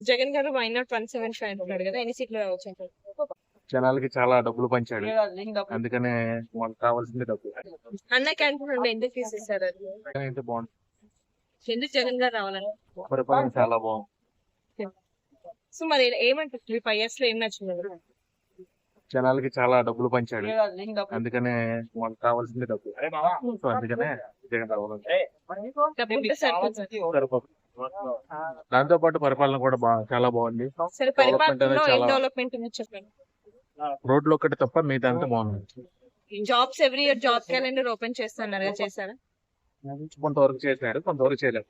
Jagan garu why not one seven five అంటున్నాడు కదా ఎన్ని సీట్లు రావచ్చు అంటారు? జనాలకి చాలా డబ్బులు పంచాడు. అందుకనే మనకు కావాల్సింది డబ్బు అన్న క్యాంటీన్ నుండి ఎందుకు అయితే బాగుంది ఎందుకు జగన్ గారు రావాలని? పరిపాలన చాలా బాగుంది. సో మరి ఏమంటారు? త్రీ ఫైవ్ ఇయర్స్లో ఏం నచ్చింది? జనాలకి చాలా డబ్బులు పంచాడు. అందుకనే మనకు కావాల్సింది డబ్బు సో అందుకనే జగన్ రావాలి డబ్బుంటే సరిపోతుంది సరిపోతుంది. దాంతో పాటు పరిపాలన కూడా బా చాలా బాగుంది. రోడ్లు ఒక్కటి తప్ప మిగతా అంతా బాగుంది. Jobs every year job calendar open చేస్తున్నారు? చేశారా? కొంతవరకు చేశారు కొంతవరకు చేయలేదు.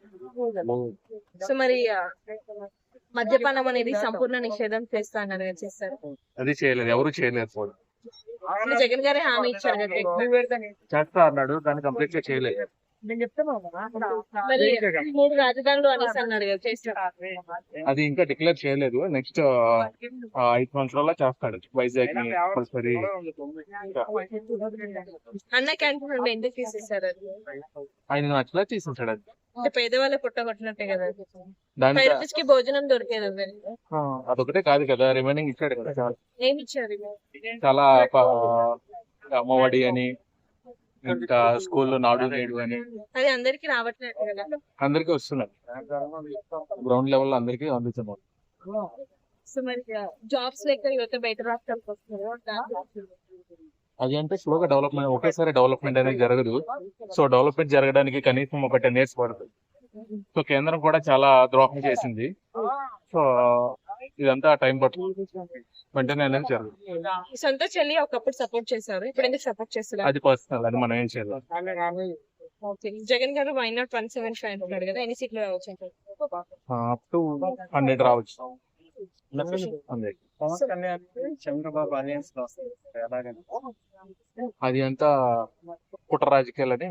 సో మరి మద్యపానం అనేది సంపూర్ణ నిషేధం చేస్తా అన్నారు కదా చేస్తారు అది చేయలేదు ఎవరు చేయలేదు కూడా అంటే జగన్ గారే హామీ ఇచ్చారు చేస్తా అన్నాడు దాన్ని కంప్లీట్గా చేయలేదు. మరి మూడు రాజధానులు అనేసి కదా అది ఇంకా డిక్లేర్ చేయలేదు. నెక్స్ట్ ఐదు సంవత్సరాల్లో చేస్తాడు. వైజాగ్ అన్న క్యాంటీన్ ఎందుకు తీసేశారు అది. ఆయన నచ్చలా తీసేసాడు అది. పేదవాళ్ళే పుట్టగొట్టినట్టే కదా. దాని ఫైవ్ రూపీస్కి భోజనం దొరికేది అదొకటే కాదు కదా రిమైనింగ్ ఇచ్చాడు కదా. చాలా- ఏమి ఇచ్చారు? చాలా ప- అమ్మఒడి అని ఇంకా స్కూల్లో నాడు నేడు అని. అది అందరికి రావట్లేదు కదా. అందరికీ వస్తున్నారు గ్రౌండ్ లెవెల్లో అందరికీ సో మరి జాబ్స్ లేక యువత బయట రాష్ట్రాలకు వస్తున్నారు? అది అంటే స్లోగా డెవలప్మెంట్ ఒకేసారి డెవలప్మెంట్ అనేది జరగదు. సో డెవలప్మెంట్ జరగడానికి కనీసం ఒక టెన్ ఇయర్స్ పడుతుంది. సో కేంద్రం కూడా చాలా ద్రోహం చేసింది. సో ఇదంతా టైం పడుతుంది వెంటనే అనేది జరగదు ఈ సొంత చెల్లి ఒకప్పుడు సపోర్ట్ చేశారు. ఇప్పుడు ఎందుకు సపోర్ట్ చేస్తున్నారు? అది పర్సనల్ అది మనం ఏం చేయాలి. Okay. Jagan garu why not one seven five అంటున్నాడు కదా ఎన్ని సీట్లు రావచ్చు? అప్ టు హండ్రెడ్ రావచ్చు చంద్రబాబు అలయన్స్ అది అంతా కుట్ర రాజకీయాలని